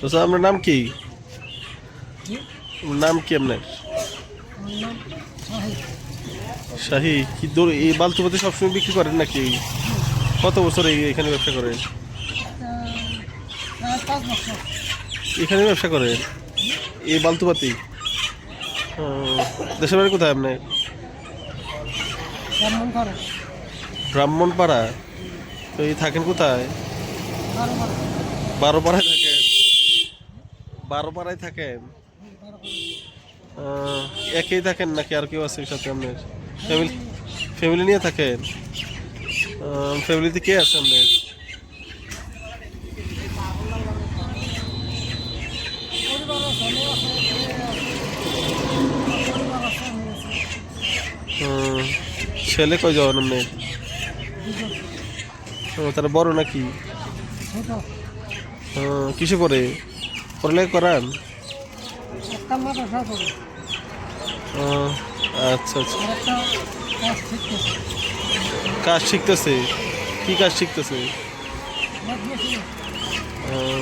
তো স্যার আপনার নাম কি? নাম কি আপনার? শাহি কি দূর এই বালতুপাতে সবসময় বিক্রি করেন নাকি? কত বছর এই- এখানে ব্যবসা করেন? এখানে ব্যবসা করেন? এই বালতুপাতি দেশের বাড়ি কোথায় আপনার? ব্রাহ্মণপাড়া। তো এই থাকেন কোথায়? বারো পাড়ায় থাকেন বারো পাড়ায় থাকেন একেই থাকেন নাকি আর কেউ আছে সাথে আপনার? ফ্যামিলি ফ্যামিলি নিয়ে থাকেন? ফ্যামিলিতে কে আছে আপনার? ছেলে কয় যাবেন আপনার তারা বড় নাকি? কিসে পড়ে? পড়ালেখা করান? আচ্ছা আচ্ছা। কাজ শিখতেছে। কি কাজ শিখতেছে?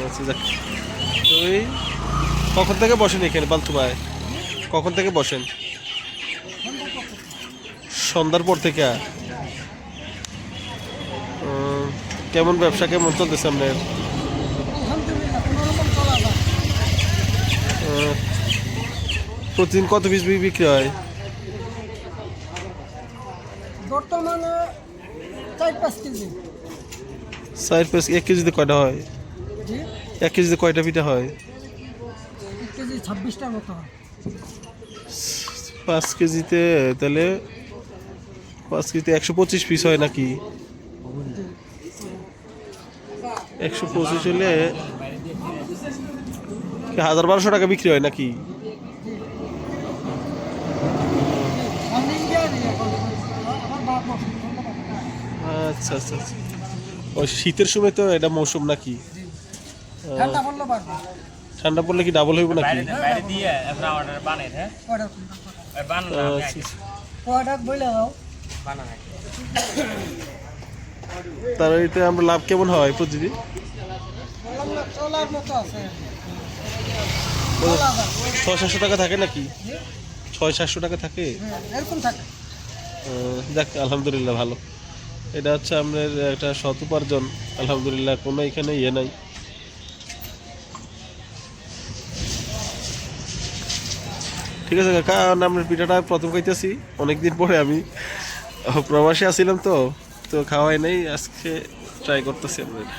আচ্ছা যাক। তো কখন থেকে বসেন এখানে বালতুবায় কখন থেকে বসেন? সন্ধ্যার পর থেকে? কেমন ব্যবসা কেমন চলতেছে আপনার? প্রতিদিন কত পিস বিক্রি হয়? বর্তমানে চার পাঁচ কেজি। চার পিস এক কেজিতে কয়টা হয়? এক কেজিতে কয়টা পিঠা হয়? কেজি ছাব্বিশটার মতো হয়। পাঁচ কেজিতে তাহলে পাঁচ কেজিতে একশো পঁচিশ পিস হয় নাকি? একশো পঁচিশ হলে হাজার বারোশো টাকা বিক্রি হয় নাকি? আচ্ছা আচ্ছা আচ্ছা। ওই শীতের সময় তো এটা মৌসুম নাকি? ঠান্ডা পড়লে পারবে ঠান্ডা পড়লে কি ডাবল হইব নাকি? তার এতে আমরা লাভ কেমন হয় প্রতিদিন? ছয় সাতশো টাকা থাকে নাকি? ছয় সাতশো টাকা থাকে? যাক, আলহামদুলিল্লাহ ভালো। এটা হচ্ছে আমাদের একটা সৎ উপার্জন। আলহামদুলিল্লাহ, কোনো এখানে ইয়ে নাই। ঠিক আছে, কাকা, আমরা পিঠাটা প্রথম খাইতেছি। অনেকদিন পরে আমি প্রবাসে আসছিলাম তো। তো খাওয়াই নেই আজকে ট্রাই করতেছি এটা।